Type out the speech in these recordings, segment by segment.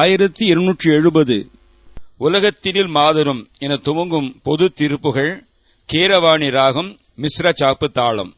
ஆயிரத்தி இருநூற்றி எழுபது. உலகத்தினில் மாதரும் என துவங்கும் பொது திருப்புகள் கீரவாணி ராகம் மிஸ்ர சாப்பு தாளம்.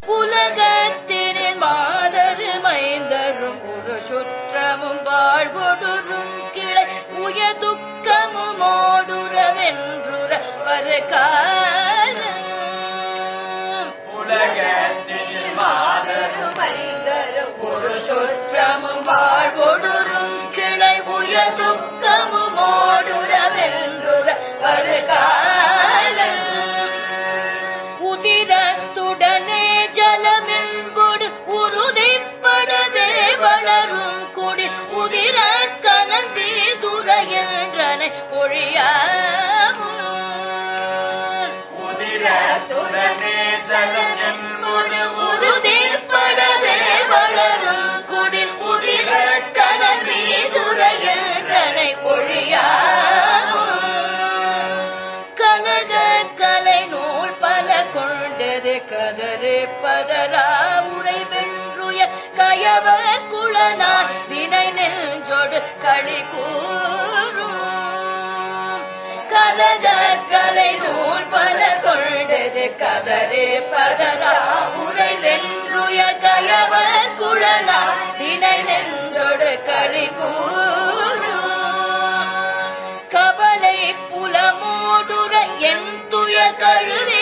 உலகத்தினில் மாதரும் ஐந்தரும் ஒரு சுற்றமும் வாழ்வொடுறும் கிளை உய துக்கமும் ஓடுறவென்றுற வருகா கதரா உரை வென்றுய கயவ குளனா வினை நெஞ்சொடு களி கூறும். கலக கலை நூல் பல கொண்டது கதரே பதரா உரை வென்றுய கயவ குளனா வினை நெஞ்சொடு களி கூறும். கவலை புலமோடுற என் துய கழுவே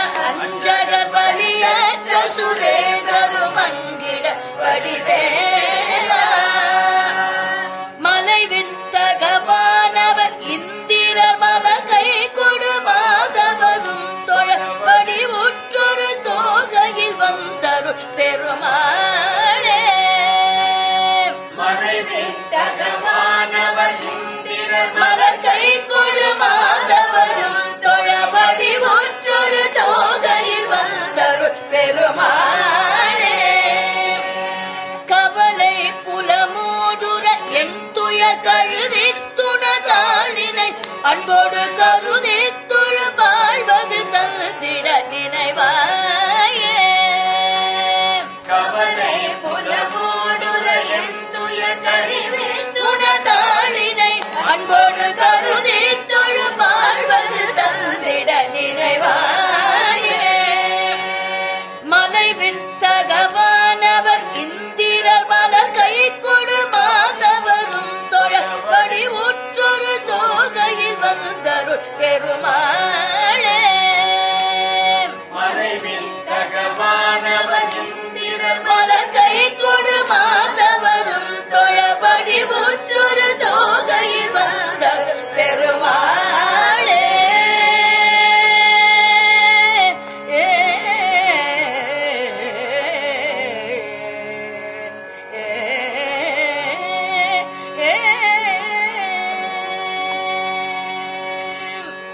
da da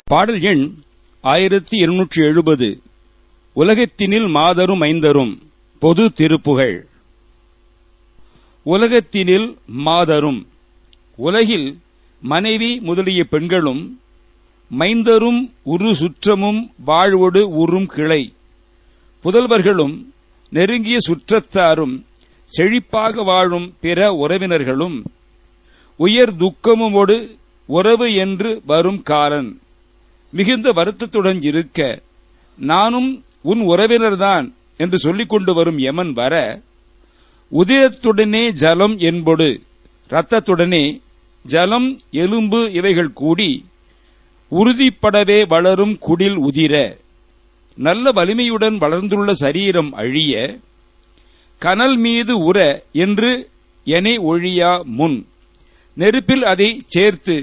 பாடல் எண் ஆயிரத்தி இருநூற்றி எழுபது. உலகத்தினில் மாதரும் ஐந்தரும் பொது திருப்புகழ். உலகத்தினில் மாதரும் உலகில் மனைவி முதலிய பெண்களும் மைந்தரும் உரு சுற்றமும் வாழ்வோடு உறும் கிளை. புதல்வர்களும் நெருங்கிய சுற்றத்தாரும் செழிப்பாக வாழும் பிற உறவினர்களும் உயர் துக்கமுமோடு உறவு என்று வரும் காலன். மிகுந்த வருத்தத்துடன் இருக்க நானும் உன் உறவினர்தான் என்று சொல்லிக் கொண்டு வரும் யமன் வர உதிரத்துடனே ஜலம் என்பொடு ரத்தத்துடனே ஜலம் எலும்பு இவைகள் கூடி உறுதிப்படவே வளரும் குடில் உதிர நல்ல வலிமையுடன் வளர்ந்துள்ள சரீரம் அழிய கனல் மீது உற என்று எனை ஒழியா முன் நெருப்பில் அதை சேர்த்து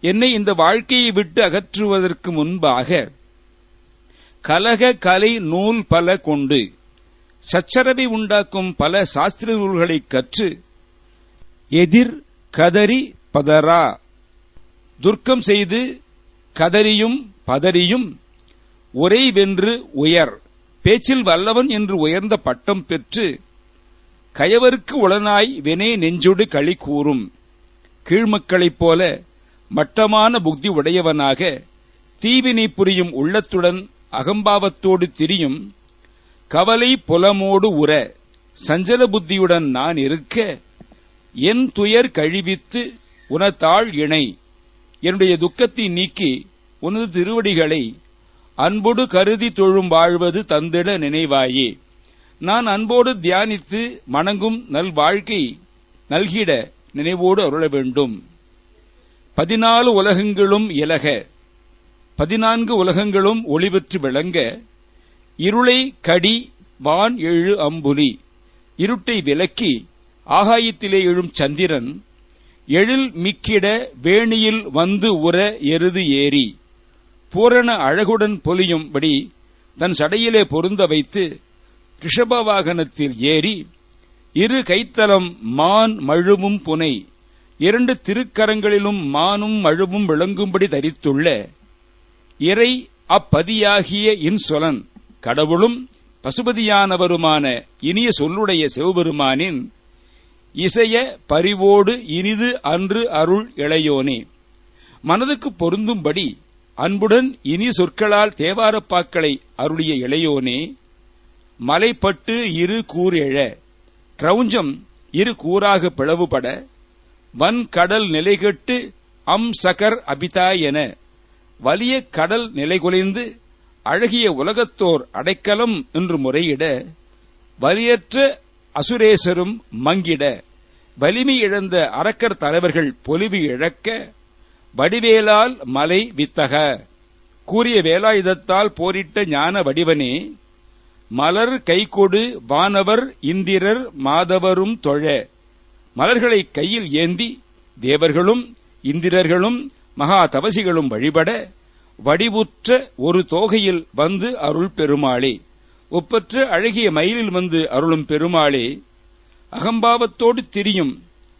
என்னை இந்த வாழ்க்கையை விட்டு அகற்றுவதற்கு முன்பாக கலக கலை நூல் பல கொண்டு சச்சரவை உண்டாக்கும் பல சாஸ்திர நூல்களைக் கற்று எதிர் கதறி பதரா துர்க்கம் செய்து கதறியும் பதறியும் ஒரே வென்று உயர். பேச்சில் வல்லவன் என்று உயர்ந்த பட்டம் பெற்று கயவருக்கு உளனாய் வெனே நெஞ்சொடு களி கூறும். கீழ்மக்களைப் போல மட்டமான புத்தி உடையவனாக தீவினை புரியும் உள்ளத்துடன் அகம்பாவத்தோடு திரியும் கவலை புலமோடு உற சஞ்சல புத்தியுடன் நான் இருக்க என் துயர் கழிவித்து உனத்தாள் இணை. என்னுடைய துக்கத்தை நீக்கி உனது திருவடிகளை அன்போடு கருதி தொழும் வாழ்வது தந்திட நினைவாயே. நான் அன்போடு தியானித்து மணங்கும் நல் வாழ்க்கை நல்கிட நினைவோடு அருள வேண்டும். பதினாலு உலகங்களும் இலக. பதினான்கு உலகங்களும் ஒளிபெற்று விளங்க. இருளை கடி வான் எழு அம்புலி. இருட்டை விலக்கி ஆகாயத்திலே எழும் சந்திரன். எழில் மிக்கிட வேணியில் வந்து உற எருது ஏறி. பூரண அழகுடன் பொலியும்படி தன் சடையிலே பொருந்த வைத்து ரிஷப வாகனத்தில் ஏறி இரு கைத்தலம் மான் மழுவும் புனை. இரண்டு திருக்கரங்களிலும் மானும் மழுவும் விளங்கும்படி தரித்துள்ள இறை அப்பதியாகிய இன்சொலன் கடவுளும் பசுபதியானவருமான இனிய சொல்லுடைய சிவபெருமானின் இசைய பரிவோடு இனிது அன்று அருள் இளையோனே. மனதுக்கு பொருந்தும்படி அன்புடன் இனி சொற்களால் தேவாரப்பாக்களை அருளிய இளையோனே மலைப்பட்டு இரு கூறெழ எழ கிரௌஞ்சம் இரு கூறாக பிளவுபட வன் கடல் நிலைகெட்டு அம் சகர் அபிதா என. வலிய கடல் நிலைகுலைந்து அழகிய உலகத்தோர் அடைக்கலம் என்று முறையிட. வலியற்ற அசுரேசரும் மங்கிட. வலிமை இழந்த அரக்கர் தலைவர்கள் பொலிவு இழக்க. வடிவேலால் மலை வித்தக. கூறிய வேலாயுதத்தால் போரிட்ட ஞான வடிவனே. மலர் கைகொடு வானவர் இந்திரர் மாதவரும் தொழ. மலர்களை கையில் ஏந்தி தேவர்களும் இந்திரர்களும் மகா தவசிகளும் வழிபட வடிவுற்ற ஒரு தோகையில் வந்து அருள் பெருமாளே ஒப்பற்ற அழகிய மயிலில் வந்து அருளும் பெருமாளே அகம்பாவத்தோடு திரியும்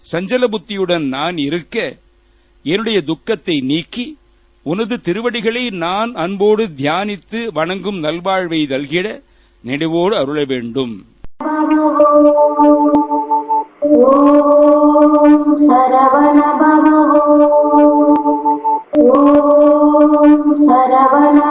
சஞ்சல புத்தியுடன் நான் இருக்க என்னுடைய துக்கத்தை நீக்கி உனது திருவடிகளை நான் அன்போடு தியானித்து வணங்கும் நல்வாழ்வை நல்கிட நினைவோடு அருள வேண்டும். ॐ शरवण भ ॐ शरवण